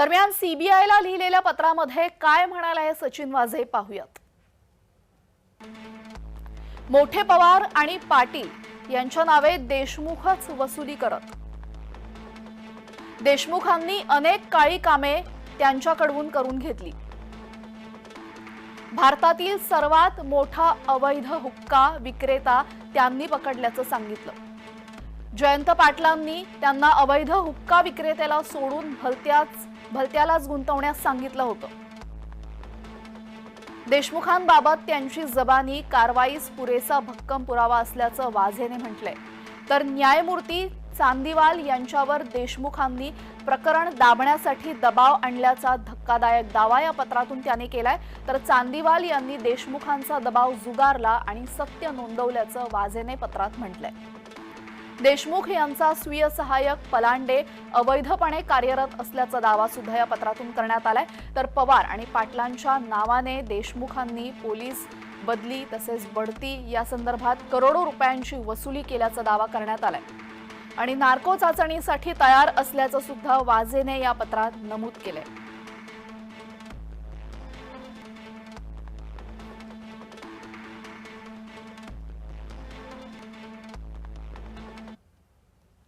दरम्यान सीबीआयला लिहिलेल्या पत्रामध्ये काय म्हणाला आहे सचिन वाझे पाहूयात. मोठे पवार आणि पाटील यांच्या नावे देशमुखच वसुली करत. देशमुखांनी अनेक काळी कामे त्यांच्याकडून करून घेतली. भारतातील सर्वात मोठा अवैध हुक्का विक्रेता त्यांनी पकडल्याचं सांगितलं. जयंत पाटलांनी त्यांना अवैध हुक्का विक्रेत्याला सोडून भलत्याच भलत्यालाच गुंतवण्यास सांगितलं होतं. देशमुखांबाबत त्यांची जबानी कारवाईस पुरेसा भक्कम पुरावा असल्याचं वाझेने म्हटलंय. तर न्यायमूर्ती चांदीवाल यांच्यावर देशमुखांनी प्रकरण दाबण्यासाठी दबाव आणल्याचा धक्कादायक दावा या पत्रातून त्याने केलाय. तर चांदीवाल यांनी देशमुखांचा दबाव जुगारला आणि सत्य नोंदवल्याचं वाझेने पत्रात म्हटलंय. देशमुख यांचा स्वीय सहाय्यक पलांडे अवैधपणे कार्यरत असल्याचा दावा सुद्धा या पत्रातून करण्यात आलाय. तर पवार आणि पाटलांच्या नावाने देशमुखांनी पोलीस बदली तसेच बढती या संदर्भात करोडो रुपयांची वसुली केल्याचा दावा करण्यात आलाय. आणि नार्को चाचणीसाठी तयार असल्याचं सुद्धा वाझेने या पत्रात नमूद केलंय.